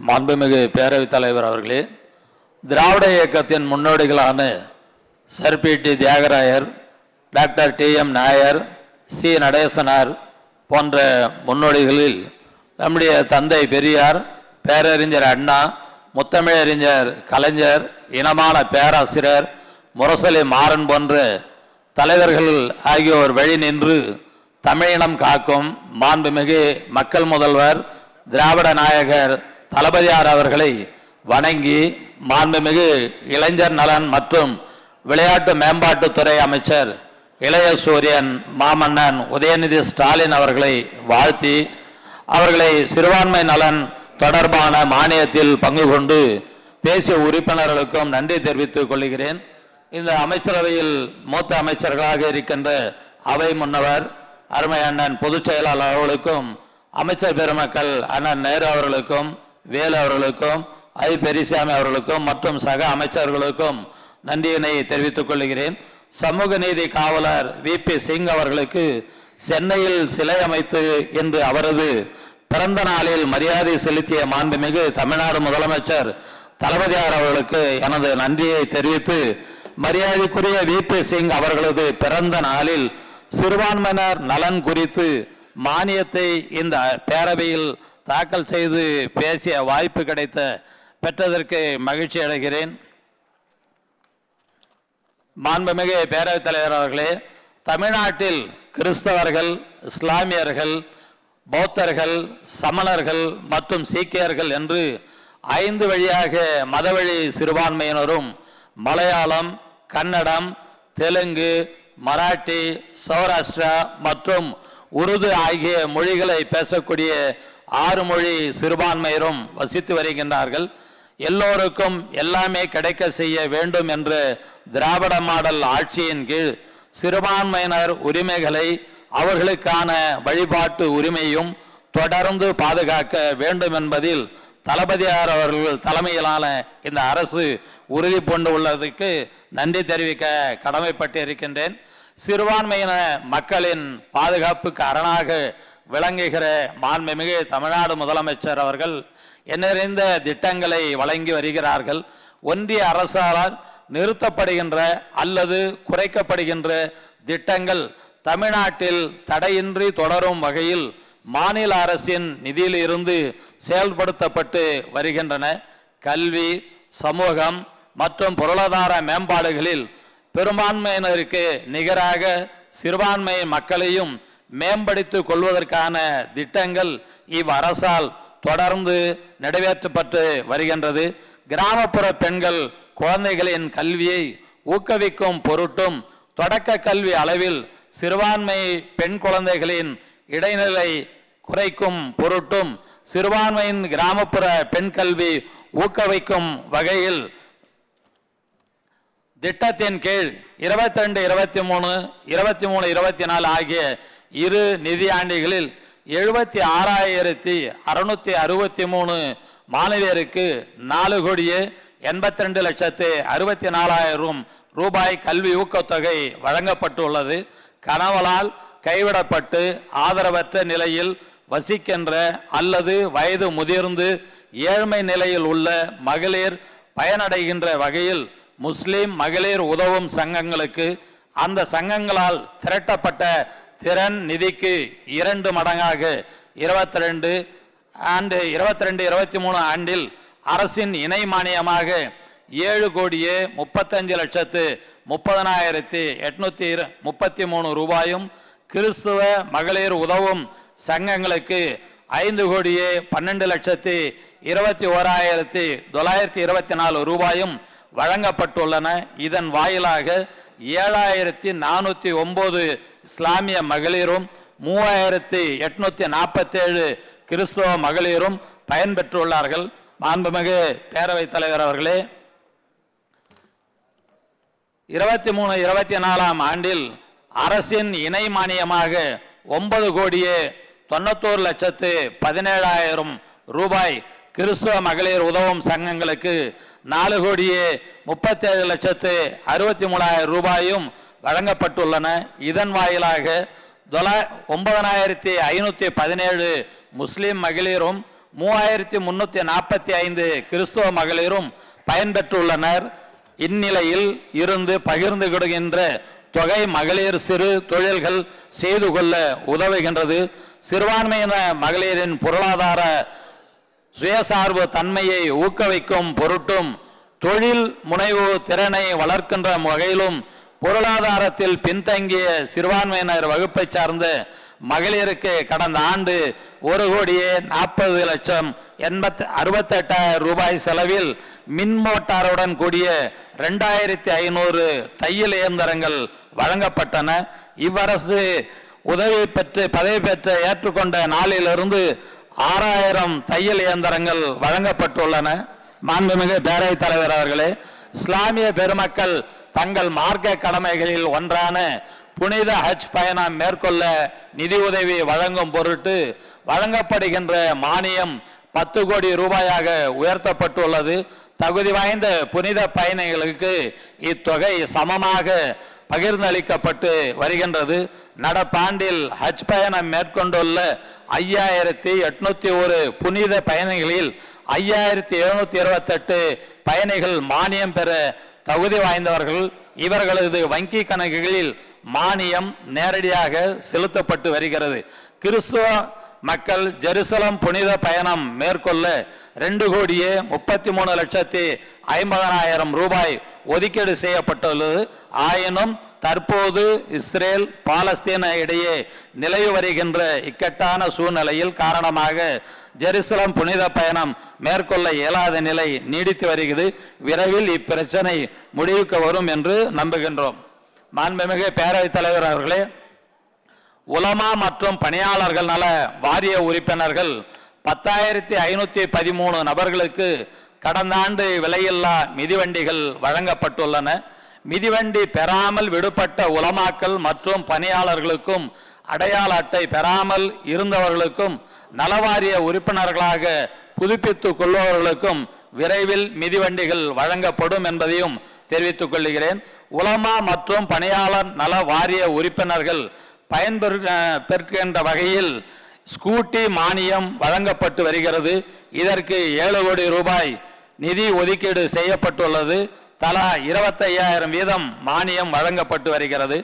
மாண்புமிகு பேரவைத் தலைவர் அவர்களே திராவிட இயக்கத்தின் முன்னோடிகளான sir P T Thyagarayar doctor T M Nair C Natesanar போன்ற முன்னோடிகளில் நம்முடைய தந்தை பெரியார் பேரறிஞர் அண்ணா முத்தமிழறிஞர் கலைஞர் இனமான பேராசிரியர் முரசலி மாறன் போன்ற தலைவர்கள் ஆகியோர் வழி நின்று தமிழினம் காக்கும் மாண்புமிகு மக்கள் முதல்வர் திராவிட நாயகர் தளபதியார் அவர்களை வணங்கி மாண்புமிகு இளைஞர் நலன் மற்றும் விளையாட்டு மேம்பாட்டுத்துறை அமைச்சர் இளைய சூரியன் மாமன்னன் உதயநிதி ஸ்டாலின் அவர்களை வாழ்த்தி அவர்களை சிறுபான்மை நலன் தொடர்பான மானியத்தில் பங்கு கொண்டு பேசிய உறுப்பினர்களுக்கும் நன்றி தெரிவித்துக் கொள்கிறேன். இந்த அமைச்சரவையில் மூத்த அமைச்சர்களாக இருக்கின்ற அவை முன்னவர் அருமை அண்ணன் பொதுச் செயலாளர் அவர்களுக்கும் அமைச்சர் பெருமக்கள் அண்ணன் நேரு அவர்களுக்கும் வேலு அவர்களுக்கும் ஐ பெரிசாமி அவர்களுக்கும் மற்றும் சக அமைச்சர்களுக்கும் நன்றியினை தெரிவித்துக் கொள்கிறேன். சமூக நீதி காவலர் வி பி சிங் அவர்களுக்கு சென்னையில் சிலை அமைத்து என்று அவரது பிறந்த நாளில் மரியாதை செலுத்திய மாண்புமிகு தமிழ்நாடு முதலமைச்சர் தளபதியார் அவர்களுக்கு எனது நன்றியை தெரிவித்து மரியாதைக்குரிய வி பி சிங் அவர்களது பிறந்த நாளில் சிறுபான்மையினர் நலன் குறித்து மானியத்தை இந்த பேரவையில் தாக்கல் செய்து பேசிய வாய்ப்பு கிடைத்த பெற்றதற்கு மகிழ்ச்சி அடைகிறேன். மாண்புமிகு பேரவைத் தலைவர் அவர்களே தமிழ்நாட்டில் கிறிஸ்தவர்கள் இஸ்லாமியர்கள் பௌத்தர்கள் சமணர்கள் மற்றும் சீக்கியர்கள் என்று ஐந்து வழியாக மதவழி சிறுபான்மையினரும் மலையாளம் கன்னடம் தெலுங்கு மராட்டி சௌராஷ்டிரா மற்றும் உருது ஆகிய மொழிகளை பேசக்கூடிய ஆறு மொழி சிறுபான்மையரும் வசித்து வருகின்றார்கள். எல்லோருக்கும் எல்லாமே கிடைக்க செய்ய வேண்டும் என்று திராவிட மாடல் ஆட்சியின் கீழ் சிறுபான்மையினர் உரிமைகளை அவர்களுக்கான வழிபாட்டு உரிமையும் தொடர்ந்து பாதுகாக்க வேண்டும் என்பதில் தளபதியார் அவர்கள் தலைமையிலான இந்த அரசு உறுதி கொண்டு உள்ளதற்கு நன்றி தெரிவிக்க கடமைப்பட்டு இருக்கின்றேன் சிறுபான்மையின மக்களின் பாதுகாப்புக்கு அரணாக விளங்குகிற மாண்புமிகு தமிழ்நாடு முதலமைச்சர் அவர்கள் எண்ணறிந்த திட்டங்களை வழங்கி வருகிறார்கள். ஒன்றிய அரசால் நிறுத்தப்படுகின்ற அல்லது குறைக்கப்படுகின்ற திட்டங்கள் தமிழ்நாட்டில் தடையின்றி தொடரும் வகையில் மாநில அரசின் நிதியில் இருந்து செயல்படுத்தப்பட்டு வருகின்றன. கல்வி சமூகம் மற்றும் பொருளாதார மேம்பாடுகளில் பெரும்பான்மையினருக்கு நிகராக சிறுபான்மை மக்களையும் மேம்படுத்திக் கொள்வதற்கான திட்டங்கள் இவ்வரசால் தொடர்ந்து நிறைவேற்றப்பட்டு வருகின்றது. கிராமப்புற பெண்கள் குழந்தைகளின் கல்வியை ஊக்குவிக்கும் பொருட்டும் தொடக்க கல்வி அளவில் சிறுபான்மை பெண் குழந்தைகளின் இடைநிலை குறைக்கும் பொருட்டும் சிறுபான்மையின் கிராமப்புற பெண் கல்வி ஊக்குவிக்கும் வகையில் திட்டத்தின் கீழ் இருபத்தி ரெண்டு இருபத்தி மூணு இருபத்தி மூணு இருபத்தி நாலு ஆகிய இரு நிதியாண்டுகளில் எழுபத்தி ஆறாயிரத்தி அறுநூத்தி அறுபத்தி மூணு மாணவியருக்கு நாலு கோடியே எண்பத்தி ரெண்டு லட்சத்து அறுபத்தி நாலாயிரம் ரூபாய் கல்வி ஊக்கத்தொகை வழங்கப்பட்டுள்ளது. கணவலால் கைவிடப்பட்டு ஆதரவற்ற நிலையில் வசிக்கின்ற அல்லது வயது முதிர்ந்து ஏழ்மை நிலையில் உள்ள மகளிர் பயனடைகின்ற வகையில் முஸ்லிம் மகளிர் உதவும் சங்கங்களுக்கு அந்த சங்கங்களால் திரட்டப்பட்ட திறன் நிதிக்கு இரண்டு மடங்காக இருபத்தி ரெண்டு ஆண்டு இருபத்தி ரெண்டு இருபத்தி மூணு ஆண்டில் அரசின் இணை மானியமாக ஏழு கோடியே முப்பத்தஞ்சு லட்சத்து முப்பதனாயிரத்தி எட்நூத்தி இரு- முப்பத்தி மூணு ரூபாயும் கிறிஸ்துவ மகளிர் உதவும் சங்கங்களுக்கு ஐந்து கோடியே பன்னெண்டு லட்சத்தி இருபத்தி ஓராயிரத்தி தொள்ளாயிரத்தி இருபத்தி நாலு ரூபாயும் வழங்கப்பட்டுள்ளன. இதன் வாயிலாக ஏழாயிரத்தி நானூற்றி ஒம்பது இஸ்லாமிய மகளிரும் மூவாயிரத்தி எட்நூத்தி நாற்பத்தேழு கிறிஸ்தவ மகளிரும் பயன்பெற்றுள்ளார்கள். மாண்புமிகு பேரவைத் தலைவர் அவர்களே இருபத்தி மூணு இருபத்தி நாலாம் ஆண்டில் அரசின் இணை மானியமாக ஒன்பது கோடியே தொண்ணூத்தோரு லட்சத்து பதினேழாயிரம் ரூபாய் கிறிஸ்துவ மகளிர் உதவும் சங்கங்களுக்கு நாலு கோடியே முப்பத்தேழு லட்சத்து அறுபத்தி மூணாயிரம் ரூபாயும் வழங்கப்பட்டுள்ளன. இதன் வாயிலாக தொள்ளா ஒன்பதனாயிரத்தி ஐநூற்றி பதினேழு முஸ்லீம் மகளிரும் மூவாயிரத்தி முன்னூற்றி நாற்பத்தி ஐந்து கிறிஸ்துவ மகளிரும் பயன்பெற்றுள்ளனர். இந்நிலையில் இருந்து பகிர்ந்து கொடுக்கின்ற தொகை மகளிர் சிறு தொழில்கள் செய்து கொள்ள உதவுகின்றது. சிறுபான்மையின மகளிரின் பொருளாதார சுயசார்பு தன்மையை ஊக்குவிக்கும் பொருட்டும் தொழில் முனைவு திறனை வளர்க்கின்ற வகையிலும் பொருளாதாரத்தில் பின்தங்கிய சிறுபான்மையினர் வகுப்பை சார்ந்த மகளிருக்கு கடந்த ஆண்டு ஒரு கோடியே நாற்பது லட்சம் எண்பத்தி அறுபத்தெட்டாயிரம் ரூபாய் செலவில் மின் மோட்டாருடன் கூடிய ரெண்டாயிரத்தி ஐநூறு தையல் இயந்திரங்கள் வழங்கப்பட்டன. இவ்வரசு உதவி பெற்று பதவி பெற்று ஏற்றுக்கொண்ட நாளிலிருந்து ஆறாயிரம் தையல் இயந்திரங்கள் வழங்கப்பட்டுள்ளன. மாண்புமிகு பேரவைத் தலைவர் அவர்களே இஸ்லாமிய பெருமக்கள் தங்கள் மார்க்க கடமைகளில் ஒன்றான புனித ஹஜ் பயணம் மேற்கொள்ள நிதி உதவி வழங்கும் பொருட்டு வழங்கப்படுகின்ற மானியம் பத்து கோடி ரூபாயாக உயர்த்தப்பட்டுள்ளது. தகுதி வாய்ந்த புனித பயணிகளுக்கு இத்தொகை சமமாக பகிர்ந்தளிக்கப்பட்டு வருகின்றது. நடப்பாண்டில் ஹஜ் பயணம் மேற்கொண்டுள்ள ஐயாயிரத்தி எட்நூத்தி ஒரு புனித பயணிகளில் ஐயாயிரத்தி எழுநூத்தி இருபத்தெட்டு பயணிகள் மானியம் பெற தகுதி வாய்ந்தவர்கள் இவர்களது வங்கி கணக்குகளில் மானியம் நேரடியாக செலுத்தப்பட்டு வருகிறது. கிறிஸ்துவ மக்கள் ஜெருசலம் புனித பயணம் மேற்கொள்ள ரெண்டு கோடியே முப்பத்தி மூணு லட்சத்தி ஐம்பதனாயிரம் ரூபாய் ஒதுக்கீடு செய்யப்பட்டுள்ளது. ஆயினும் தற்போது இஸ்ரேல் பாலஸ்தீன இடையே நிலவி வருகின்ற இக்கட்டான சூழ்நிலையில் காரணமாக ஜெருசலம் புனித பயணம் மேற்கொள்ள இயலாத நிலை நீடித்து வருகிறது. விரைவில் இப்பிரச்சனை முடிவுக்கு வரும் என்று நம்புகின்றோம். மாண்புமிகு பேரவைத் தலைவர் அவர்களே உலமா மற்றும் பணியாளர்கள் நல வாரிய உறுப்பினர்கள் பத்தாயிரத்தி ஐநூத்தி பதிமூணு நபர்களுக்கு கடந்த ஆண்டு விலையில்லா மிதிவண்டிகள் வழங்கப்பட்டுள்ளன. மிதிவண்டி பெறாமல் விடுபட்ட உலமாக்கள் மற்றும் பணியாளர்களுக்கும் அடையாள அட்டை பெறாமல் இருந்தவர்களுக்கும் நலவாரிய உறுப்பினர்களாக புதுப்பித்துக் கொள்பவர்களுக்கும் விரைவில் மிதிவண்டிகள் வழங்கப்படும் என்பதையும் தெரிவித்துக் கொள்கிறேன். உலமா மற்றும் பணியாளர் நல வாரிய உறுப்பினர்கள் பயன்பெறு பெற்கின்ற பெறுகின்ற வகையில் ஸ்கூட்டி மானியம் வழங்கப்பட்டு வருகிறது. இதற்கு ஏழு கோடி ரூபாய் நிதி ஒதுக்கீடு செய்யப்பட்டுள்ளது. தலா இருபத்தையாயிரம் வீதம் மானியம் வழங்கப்பட்டு வருகிறது.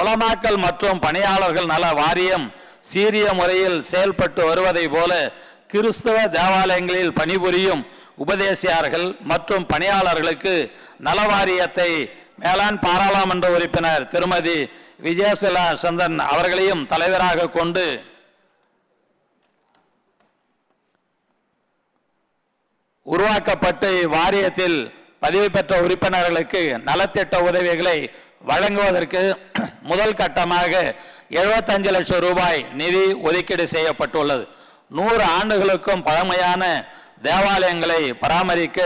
உலமாக்கல் மற்றும் பணியாளர்கள் நல வாரியம் சீரிய முறையில் செயல்பட்டு வருவதை போல கிறிஸ்தவ தேவாலயங்களில் பணிபுரியும் உபதேசியார்கள் மற்றும் பணியாளர்களுக்கு நலவாரியத்தை மேலாண் பாராளுமன்ற உறுப்பினர் திருமதி விஜயசுலா சந்தன் அவர்களையும் தலைவராக கொண்டு உருவாக்கப்பட்டு வாரியத்தில் பதிவு பெற்ற உறுப்பினர்களுக்கு நலத்திட்ட உதவிகளை வழங்குவதற்கு முதல் கட்டமாக 75 லட்சம் ரூபாய் நிதி ஒதுக்கீடு செய்யப்பட்டுள்ளது. நூறு ஆண்டுகளுக்கும் பழமையான தேவாலயங்களை பராமரிக்க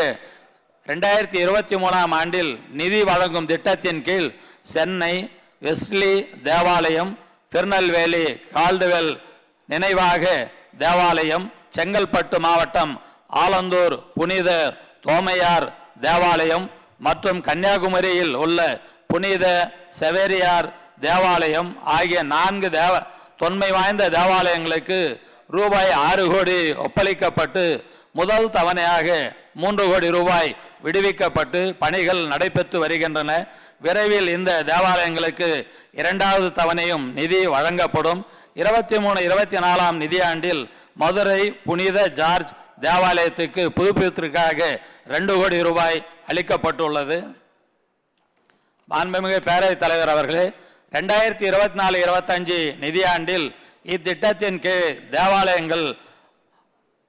ரெண்டாயிரத்தி இருபத்தி மூணாம் ஆண்டில் நிதி வழங்கும் திட்டத்தின் கீழ் சென்னை வெஸ்ட்லி தேவாலயம் திருநெல்வேலி கால்டுவெல் நினைவாக தேவாலயம் செங்கல்பட்டு மாவட்டம் ஆலந்தூர் புனித தோமையார் தேவாலயம் மற்றும் கன்னியாகுமரியில் உள்ள புனித செவேரியார் தேவாலயம் ஆகிய நான்கு தேவ தொன்மை வாய்ந்த தேவாலயங்களுக்கு ரூபாய் ஆறு கோடி ஒப்பளிக்கப்பட்டு முதல் தவணையாக மூன்று கோடி ரூபாய் விடுவிக்கப்பட்டு பணிகள் நடைபெற்று வருகின்றன. விரைவில் இந்த தேவாலயங்களுக்கு இரண்டாவது தவணையும் நிதி வழங்கப்படும். இருபத்தி மூணு இருபத்தி நாலாம் நிதியாண்டில் மதுரை புனித ஜார்ஜ் தேவாலயத்துக்கு புதுப்பித்திற்காக ரெண்டு கோடி ரூபாய் அளிக்கப்பட்டுள்ளது. மாண்புமிகு பேரவைத் தலைவர் அவர்களே ரெண்டாயிரத்தி இருபத்தி நாலு இருபத்தஞ்சு நிதியாண்டில் இத்திட்டத்தின் கீழ் தேவாலயங்கள்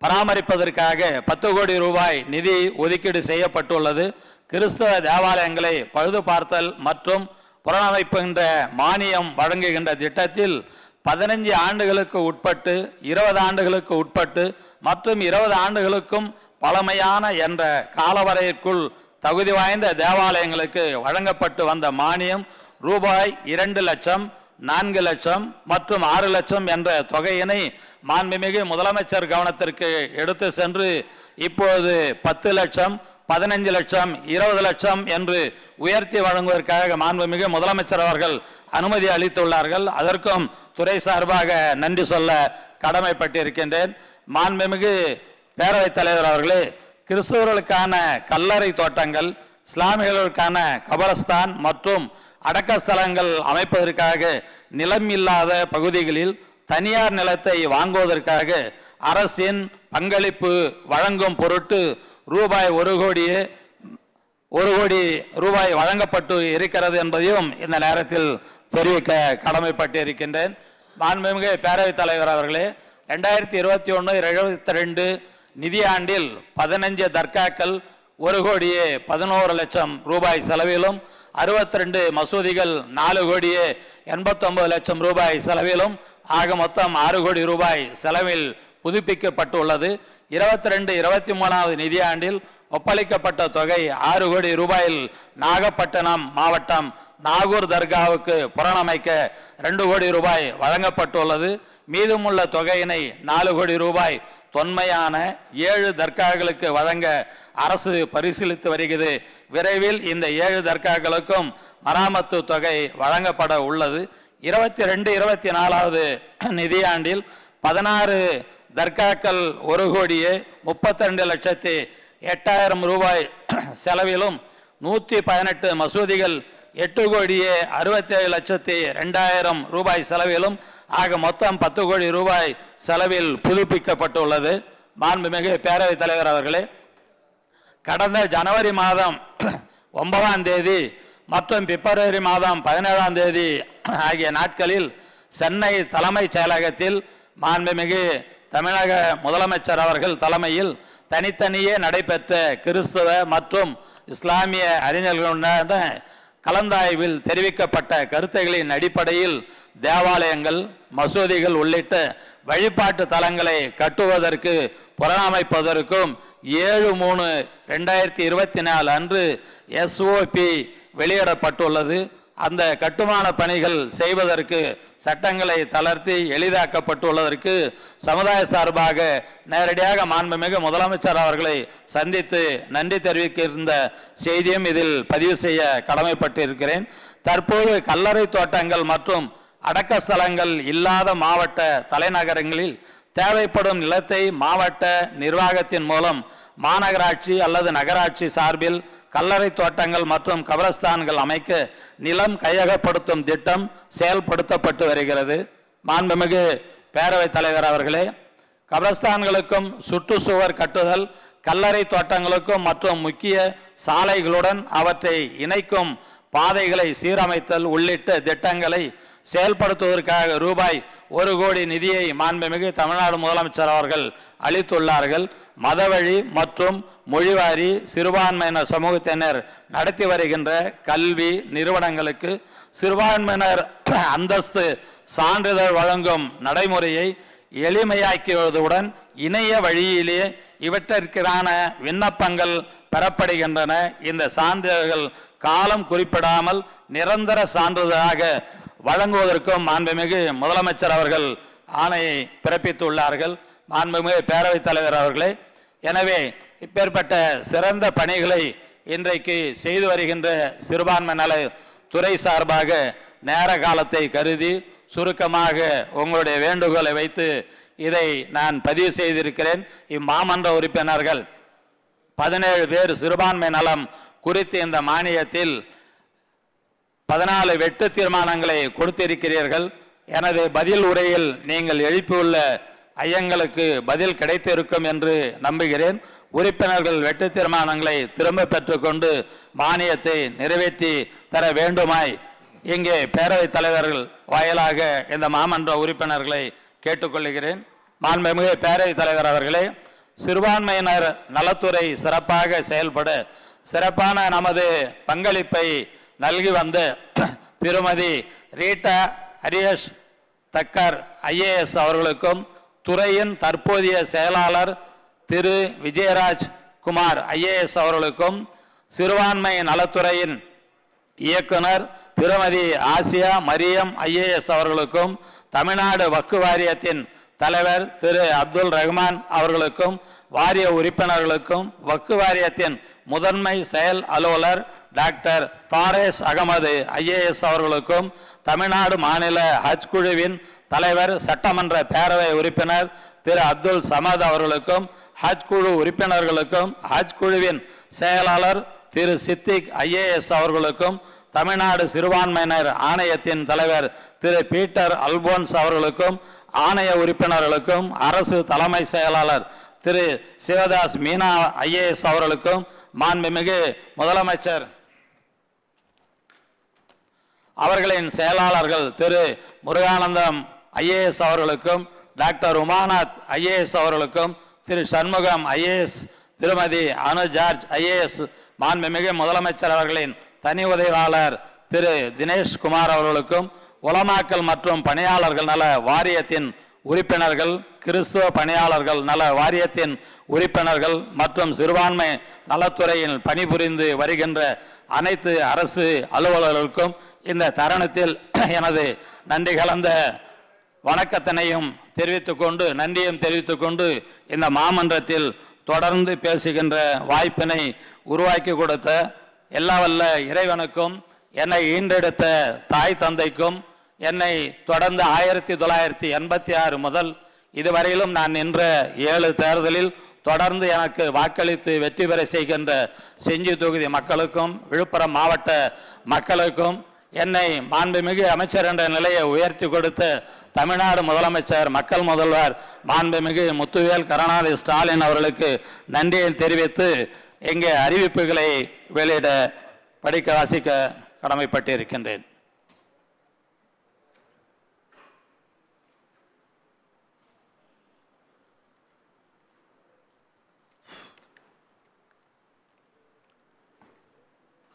பராமரிப்பதற்காக பத்து கோடி ரூபாய் நிதி ஒதுக்கீடு செய்யப்பட்டுள்ளது. கிறிஸ்தவ தேவாலயங்களை பழுது பார்த்தல் மற்றும் புனரமைப்புகின்ற மானியம் வழங்குகின்ற திட்டத்தில் பதினஞ்சு ஆண்டுகளுக்கு உட்பட்டு இருபது ஆண்டுகளுக்கு உட்பட்டு மற்றும் இருபது ஆண்டுகளுக்கும் பழமையான என்ற காலவரையிற்குள் தகுதி வாய்ந்த தேவாலயங்களுக்கு வழங்கப்பட்டு வந்த மானியம் ரூபாய் இரண்டு லட்சம் நான்கு லட்சம் மற்றும் ஆறு லட்சம் என்ற தொகையினை மாண்புமிகு முதலமைச்சர் கவனத்திற்கு எடுத்து சென்று இப்போது பத்து லட்சம் பதினைஞ்சு லட்சம் இருபது லட்சம் என்று உயர்த்தி வழங்குவதற்காக மாண்புமிகு முதலமைச்சர் அவர்கள் அனுமதி அளித்துள்ளார்கள். அதற்கும் துறை சார்பாக நன்றி சொல்ல கடமைப்பட்டிருக்கின்றேன். மாண்புமிகு பேரவைத் தலைவர் அவர்களே கிறிஸ்தவர்களுக்கான கல்லறை தோட்டங்கள் இஸ்லாமியர்களுக்கான கபரஸ்தான் மற்றும் அடக்க ஸ்தலங்கள் அமைப்பதற்காக நிலம் இல்லாத பகுதிகளில் தனியார் நிலத்தை வாங்குவதற்காக அரசின் பங்களிப்பு வழங்கும் பொருட்டு ரூபாய் ஒரு கோடியே ஒரு கோடி ரூபாய் வழங்கப்பட்டு இருக்கிறது என்பதையும் இந்த நேரத்தில் தெரிவிக்க கடமைப்பட்டு இருக்கின்றேன் மாண்புமிகு பேரவைத் தலைவர் அவர்களே ரெண்டாயிரத்தி இருபத்தி ஒன்று எழுபத்தி ரெண்டு நிதியாண்டில் பதினஞ்சு தர்காக்கள் ஒரு கோடியே பதினோரு லட்சம் ரூபாய் செலவிலும் அறுபத்தி ரெண்டு மசூதிகள் நாலு கோடியே எண்பத்தொன்பது லட்சம் ரூபாய் செலவிலும் ஆக மொத்தம் ஆறு கோடி ரூபாய் செலவில் புதுப்பிக்கப்பட்டுள்ளது. இருபத்தி ரெண்டு இருபத்தி மூணாவது நிதியாண்டில் ஒப்பளிக்கப்பட்ட தொகை ஆறு கோடி ரூபாயில் நாகப்பட்டினம் மாவட்டம் நாகூர் தர்காவுக்கு புறணமைக்க ரெண்டு கோடி ரூபாய் வழங்கப்பட்டுள்ளது. மீதமுள்ள தொகையினை நாலு கோடி ரூபாய் தொன்மையான ஏழு தர்காக்களுக்கு வழங்க அரசு பரிசீலித்து வருகிறது. விரைவில் இந்த ஏழு தர்காக்களுக்கும் மராமத்து தொகை வழங்கப்பட உள்ளது. இருபத்தி ரெண்டு இருபத்தி நாலாவது நிதியாண்டில் பதினாறு தர்காக்கள் ஒரு கோடியே முப்பத்தி ரெண்டு லட்சத்தி எட்டாயிரம் ரூபாய் செலவிலும் நூற்றி பதினெட்டு மசூதிகள் எட்டு கோடியே அறுபத்தேழு லட்சத்தி ரெண்டாயிரம் ரூபாய் செலவிலும் ஆக மொத்தம் பத்து கோடி ரூபாய் செலவில் புதுப்பிக்கப்பட்டுள்ளது. மாண்புமிகு பேரவைத் தலைவர் அவர்களே கடந்த ஜனவரி மாதம் ஒன்பதாம் தேதி மற்றும் பிப்ரவரி மாதம் பதினேழாம் தேதி ஆகிய நாட்களில் சென்னை தலைமைச் செயலகத்தில் மாண்புமிகு தமிழக முதலமைச்சர் அவர்கள் தலைமையில் தனித்தனியே நடைபெற்ற கிறிஸ்துவ மற்றும் இஸ்லாமிய அறிஞர்களுடன் கலந்தாய்வில் தெரிவிக்கப்பட்ட கருத்துகளின் அடிப்படையில் தேவாலயங்கள் மசூதிகள் உள்ளிட்ட வழிபாட்டு தலங்களை கட்டுவதற்கு புறணமைப்பதற்கும் ஏழு மூணு ரெண்டாயிரத்தி இருபத்தி நாலு அன்று எஸ்ஓபி வெளியிடப்பட்டுள்ளது. அந்த கட்டுமான பணிகள் செய்வதற்கு சட்டங்களை தளர்த்தி எளிதாக்கப்பட்டுள்ளதற்கு சமுதாய சார்பாக நேரடியாக மாண்புமிகு முதலமைச்சர் அவர்களை சந்தித்து நன்றி தெரிவிக்கிருந்த செய்தியும் இதில் பதிவு செய்ய கடமைப்பட்டிருக்கிறேன். தற்போது கல்லறை தோட்டங்கள் மற்றும் அடக்க ஸ்தலங்கள் இல்லாத மாவட்ட தலைநகரங்களில் தேவைப்படும் நிலத்தை மாவட்ட நிர்வாகத்தின் மூலம் மாநகராட்சி அல்லது நகராட்சி சார்பில் கல்லறை தோட்டங்கள் மற்றும் கபரஸ்தான்கள் அமைக்க நிலம் கையகப்படுத்தும் திட்டம் செயல்படுத்தப்பட்டு வருகிறது. மாண்புமிகு பேரவைத் தலைவர் அவர்களே கபரஸ்தான்களுக்கும் சுற்றுச்சுவர் கட்டுதல் கல்லறை தோட்டங்களுக்கும் மற்றும் முக்கிய சாலைகளுடன் அவற்றை இணைக்கும் பாதைகளை சீரமைத்தல் உள்ளிட்ட திட்டங்களை செயல்படுத்துவதற்காக ரூபாய் ஒரு கோடி நிதியை மாண்புமிகு தமிழ்நாடு முதலமைச்சர் அவர்கள் அளித்துள்ளார்கள். மதவழி மற்றும் மொழிவாரி சிறுபான்மையினர் சமூகத்தினர் நடத்தி வருகின்ற கல்வி நிறுவனங்களுக்கு சிறுபான்மையினர் அந்தஸ்து சான்றிதழ் வழங்கும் நடைமுறையை எளிமையாக்கியதுடன் இணைய வழியிலே இவற்றிற்கான விண்ணப்பங்கள் பெறப்படுகின்றன. இந்த சான்றிதழ்கள் காலம் குறிப்பிடாமல் நிரந்தர சான்றிதழாக வழங்குவதற்கும் மாண்புமிகு முதலமைச்சர் அவர்கள் ஆணையை பிறப்பித்துள்ளார்கள். மாண்புமிகு பேரவைத் தலைவர் அவர்களே எனவே இப்பேற்பட்ட சிறந்த பணிகளை இன்றைக்கு செய்து வருகின்ற சிறுபான்மை நல துறை சார்பாக நேர காலத்தை கருதி சுருக்கமாக உங்களுடைய வேண்டுகோளை வைத்து இதை நான் பதிவு செய்திருக்கிறேன். இம்மாமன்ற உறுப்பினர்கள் பதினேழு பேர் சிறுபான்மை நலம் குறித்து இந்த மானியத்தில் பதினாலு வெட்டு தீர்மானங்களை கொடுத்திருக்கிறீர்கள். எனது பதில் உரையில் நீங்கள் எழுப்பியுள்ள ஐயங்களுக்கு பதில் கிடைத்திருக்கும் என்று நம்புகிறேன். உறுப்பினர்கள் வெட்டு தீர்மானங்களை திரும்ப பெற்றுக்கொண்டு மானியத்தை நிறைவேற்றி தர வேண்டுமாய் இங்கே பேரவைத் தலைவர்கள் வாயிலாக இந்த மாமன்ற உறுப்பினர்களை கேட்டுக்கொள்கிறேன். மாண்புமிகு பேரவைத் தலைவர் அவர்களே சிறுபான்மையினர் நலத்துறை சிறப்பாக செயல்பட சிறப்பான நமது பங்களிப்பை நல்கி வந்த திருமதி ரீட்டா ஹரியஷ் தக்கர் ஐஏஎஸ் அவர்களுக்கும் துறையின் தற்போதைய செயலாளர் திரு. விஜயராஜ் குமார் ஐஏஎஸ் அவர்களுக்கும் சிறுபான்மை நலத்துறையின் இயக்குனர் திருமதி ஆசியா மரியம் ஐஏஎஸ் அவர்களுக்கும் தமிழ்நாடு வக்கு வாரியத்தின் தலைவர் திரு. அப்துல் ரஹ்மான் அவர்களுக்கும் வாரிய உறுப்பினர்களுக்கும் வக்கு வாரியத்தின் முதன்மை செயல் அலுவலர் டாக்டர் பாரேஸ் அகமது ஐஏஎஸ் அவர்களுக்கும் தமிழ்நாடு மாநில ஹஜ் குழுவின் தலைவர் சட்டமன்ற பேரவை உறுப்பினர் திரு அப்துல் சமத் அவர்களுக்கும் ஹஜ் குழு உறுப்பினர்களுக்கும் ஹஜ் குழுவின் செயலாளர் திரு சித்திக் ஐஏஎஸ் அவர்களுக்கும் தமிழ்நாடு சிறுபான்மையினர் ஆணையத்தின் தலைவர் திரு பீட்டர் அல்போன்ஸ் அவர்களுக்கும் ஆணைய உறுப்பினர்களுக்கும் அரசு தலைமை செயலாளர் திரு சிவதாஸ் மீனா ஐஏஎஸ் அவர்களுக்கும் மாண்புமிகு முதலமைச்சர் அவர்களின் செயலாளர்கள் திரு முருகானந்தம் ஐஏஎஸ் அவர்களுக்கும் டாக்டர் உமாநாத் ஐஏஎஸ் அவர்களுக்கும் திரு சண்முகம் ஐஏஎஸ் திருமதி அனு ஜார்ஜ் ஐஏஎஸ் மாண்புமிகு முதலமைச்சர் அவர்களின் தனி உதவியாளர் திரு தினேஷ்குமார் அவர்களுக்கும் உலமாக்கல் மற்றும் பணியாளர்கள் நல வாரியத்தின் உறுப்பினர்கள் கிறிஸ்துவ பணியாளர்கள் நல வாரியத்தின் உறுப்பினர்கள் மற்றும் சிறுபான்மை நலத்துறையில் பணிபுரிந்து வருகின்ற அனைத்து அரசு அலுவலர்களுக்கும் இந்த தருணத்தில் எனது நன்றி கலந்த வணக்கத்தினையும் தெரிவித்துக்கொண்டு நன்றியும் தெரிவித்துக்கொண்டு இந்த மாமன்றத்தில் தொடர்ந்து பேசுகின்ற வாய்ப்பினை உருவாக்கி கொடுத்த எல்லா வல்ல இறைவனுக்கும் என்னை ஈண்டெடுத்த தாய் தந்தைக்கும் என்னை தொடர்ந்து ஆயிரத்தி தொள்ளாயிரத்தி எண்பத்தி ஆறு முதல் இதுவரையிலும் நான் நின்ற ஏழு தேர்தலில் தொடர்ந்து எனக்கு வாக்களித்து வெற்றி பெற செய்கின்ற செஞ்சி தொகுதி மக்களுக்கும் விழுப்புரம் மாவட்ட மக்களுக்கும் என்னை மாண்புமிகு அமைச்சர் என்ற நிலையை உயர்த்தி கொடுத்து தமிழ்நாடு முதலமைச்சர் மக்கள் முதல்வர் மாண்புமிகு முத்துவேல் கருணாநிதி ஸ்டாலின் அவர்களுக்கு நன்றியை தெரிவித்து இங்கே அறிவிப்புகளை வெளியிட படிக்க வாசிக்க கடமைப்பட்டிருக்கின்றேன்.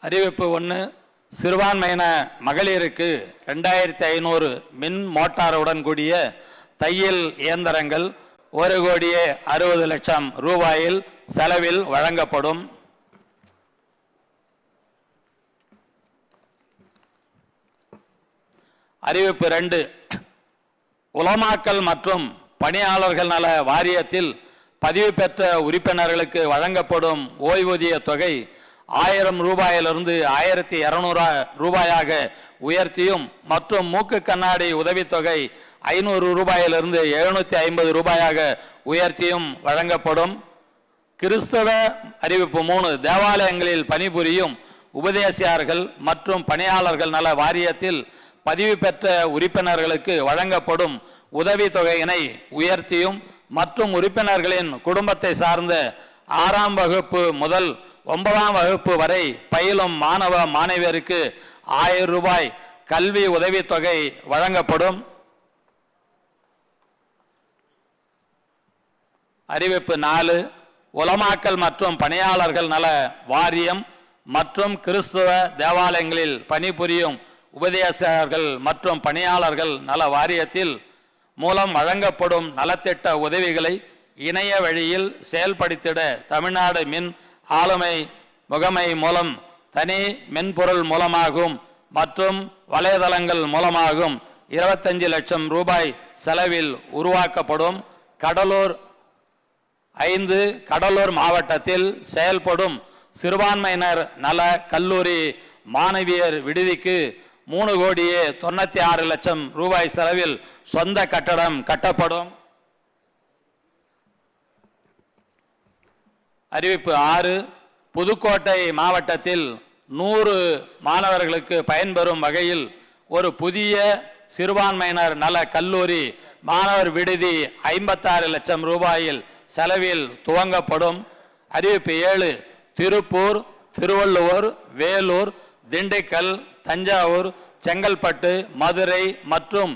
அறிவிப்பு ஒன்று சிறுபான்மையின மகளிருக்கு ரெண்டாயிரத்தி ஐநூறு மின் மோட்டாருடன் கூடிய தையல் இயந்திரங்கள் ஒரு கோடியே அறுபது லட்சம் ரூபாயில் செலவில் வழங்கப்படும். அறிவிப்பு ரெண்டு. உலமாக்கல் மற்றும் பணியாளர்கள் நல வாரியத்தில் பதிவு பெற்ற உறுப்பினர்களுக்கு வழங்கப்படும் ஓய்வூதிய தொகை ஆயிரம் ரூபாயிலிருந்து ஆயிரத்தி இருநூறு ரூபாயாக உயர்த்தியும் மற்றும் மூக்கு கண்ணாடி உதவித்தொகை ஐநூறு ரூபாயிலிருந்து எழுநூத்தி ஐம்பது ரூபாயாக உயர்த்தியும் வழங்கப்படும். கிறிஸ்தவ அறிவிப்பு மூணு தேவாலயங்களில் பணிபுரியும் உபதேசியார்கள் மற்றும் பணியாளர்கள் நல வாரியத்தில் பதிவு பெற்ற உறுப்பினர்களுக்கு வழங்கப்படும் உதவித்தொகையினை உயர்த்தியும் மற்றும் உறுப்பினர்களின் குடும்பத்தை சார்ந்த ஆறாம் வகுப்பு முதல் ஒன்பதாம் வகுப்பு வரை பயிலும் மாணவ மாணவியருக்கு ஆயிரம் ரூபாய் கல்வி உதவித்தொகை வழங்கப்படும். அறிவிப்பு நாலு உலமாக்கல் மற்றும் பணியாளர்கள் நல வாரியம் மற்றும் கிறிஸ்துவ தேவாலயங்களில் பணிபுரியும் உபதேசகர்கள் மற்றும் பணியாளர்கள் நல வாரியத்தில் மூலம் வழங்கப்படும் நலத்திட்ட உதவிகளை இணைய வழியில் செயல்படுத்திட தமிழ்நாடு மின் ஆளுமை முகமை மூலம் தனி மென்பொருள் மூலமாகும் மற்றும் வலைதளங்கள் மூலமாகும் இருபத்தஞ்சு லட்சம் ரூபாய் செலவில் உருவாக்கப்படும் கடலூர் ஐந்து கடலூர் மாவட்டத்தில் செயல்படும் சிறுபான்மையினர் நல கல்லூரி மாணவியர் விடுதிக்கு மூணு கோடியே தொண்ணூற்றி ஆறு லட்சம் ரூபாய் செலவில் சொந்த கட்டடம் கட்டப்படும். அறிவிப்பு ஆறு புதுக்கோட்டை மாவட்டத்தில் நூறு மாணவர்களுக்கு பயன்பெறும் வகையில் ஒரு புதிய சிறுபான்மையினர் நல கல்லூரி மாணவர் விடுதி ஐம்பத்தாறு லட்சம் ரூபாயில் செலவில் துவங்கப்படும். அறிவிப்பு ஏழு திருப்பூர் திருவள்ளுவர் வேலூர் திண்டுக்கல் தஞ்சாவூர் செங்கல்பட்டு மதுரை மற்றும்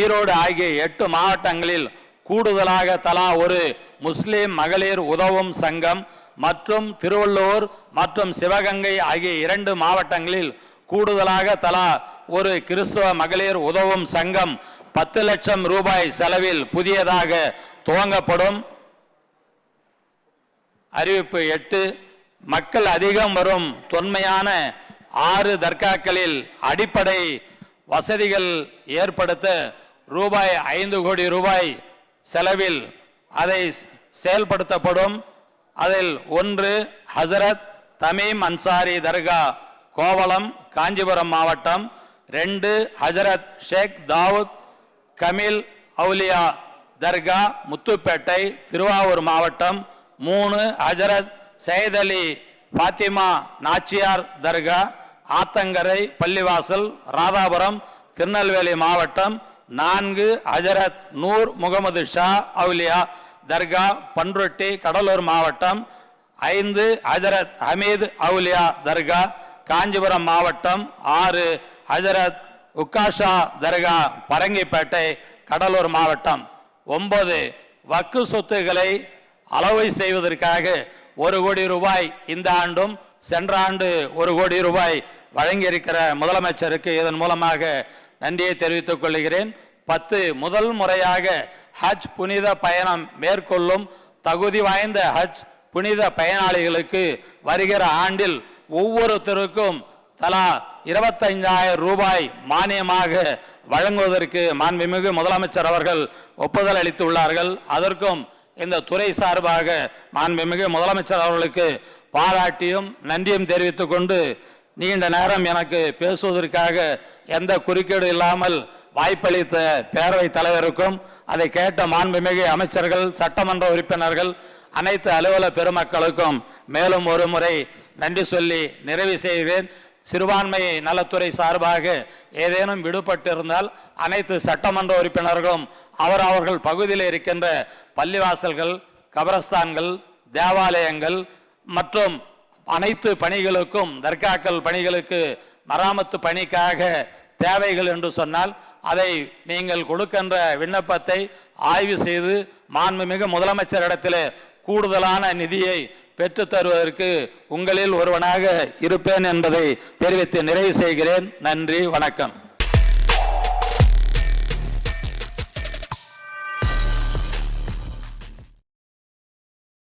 ஈரோடு ஆகிய எட்டு மாவட்டங்களில் கூடுதலாக தலா ஒரு முஸ்லிம் மகளிர் உதவும் சங்கம் மற்றும் திருவள்ளூர் மற்றும் சிவகங்கை ஆகிய இரண்டு மாவட்டங்களில் கூடுதலாக தலா ஒரு கிறிஸ்துவ மகளிர் உதவும் சங்கம் பத்து லட்சம் ரூபாய் செலவில் புதியதாக துவங்கப்படும். அறிவிப்பு எட்டு மக்கள் அதிகம் வரும் தொன்மையான ஆறு தர்காக்களில் அடிப்படை வசதிகள் ஏற்படுத்த ரூபாய் ஐந்து கோடி ரூபாய் செலவில் அதை செயல்படுத்தப்படும். அதில் ஒன்று ஹசரத் தமீம் அன்சாரி தர்கா கோவளம் காஞ்சிபுரம் மாவட்டம். ரெண்டு ஹஜரத் ஷேக் தாவூத் கமில் அவுலியா தர்கா முத்துப்பேட்டை திருவாவூர் மாவட்டம். மூணு ஹஜரத் சையத் அலி பாத்திமா நாச்சியார் தர்கா ஆத்தங்கரை பள்ளிவாசல் ராதாபுரம் திருநெல்வேலி மாவட்டம். நான்கு ஹஜரத் நூர் முகமது ஷா அவுலியா தர்கா பன்ருட்டி கடலூர் மாவட்டம் ஐந்து ஹஜரத் ஹமீது அவுலியா தர்கா காஞ்சிபுரம் மாவட்டம் ஆறு ஹஜரத் உக்காஷா தர்கா பரங்கிப்பேட்டை கடலூர் மாவட்டம். ஒன்பது வக்கு சொத்துக்களை அளவை செய்வதற்காக ஒரு கோடி ரூபாய் இந்த ஆண்டும் சென்ற ஆண்டு ஒரு கோடி ரூபாய் வழங்கியிருக்கிற முதலமைச்சருக்கு இதன் மூலமாக நன்றியை தெரிவித்துக் கொள்கிறேன். பத்து முதல் முறையாக ஹஜ் புனித பயணம் மேற்கொள்ளும் தகுதி வாய்ந்த ஹஜ் புனித பயனாளிகளுக்கு வருகிற ஆண்டில் ஒவ்வொருத்தருக்கும் தலா இருபத்தைந்தாயிரம் ரூபாய் மானியமாக வழங்குவதற்கு மாண்புமிகு முதலமைச்சர் அவர்கள் ஒப்புதல் அளித்துள்ளார்கள். அதற்கும் இந்த துறை சார்பாக மாண்புமிகு முதலமைச்சர் அவர்களுக்கு பாராட்டியும் நன்றியும் தெரிவித்துக் கொண்டு நீண்ட நேரம் எனக்கு பேசுவதற்காக எந்த குறுக்கீடு இல்லாமல் வாய்ப்பளித்த பேரவைத் தலைவருக்கும் அதை கேட்ட மாண்புமிகு அமைச்சர்கள் சட்டமன்ற உறுப்பினர்கள் அனைத்து அலுவலக பெருமக்களுக்கும் மேலும் ஒரு முறை நன்றி சொல்லி நிறைவு செய்கிறேன் சிறுபான்மை நலத்துறை சார்பாக ஏதேனும் விடுபட்டிருந்தால் அனைத்து சட்டமன்ற உறுப்பினர்களும் அவர் அவர்கள் பகுதியில் இருக்கின்ற பள்ளிவாசல்கள் கபரஸ்தான்கள் தேவாலயங்கள் மற்றும் அனைத்து பணிகளுக்கும் தர்காக்கள் பணிகளுக்கு மராமத்து பணிக்காக தேவைகள் என்று சொன்னால் அதை நீங்கள் கொடுக்கின்ற விண்ணப்பத்தை ஆய்வு செய்து மாண்புமிகு முதலமைச்சரிடத்தில் கூடுதலான நிதியை பெற்று தருவதற்கு உங்களில் ஒருவனாக இருப்பேன் என்பதை தெரிவித்து நிறைவு செய்கிறேன். நன்றி வணக்கம்.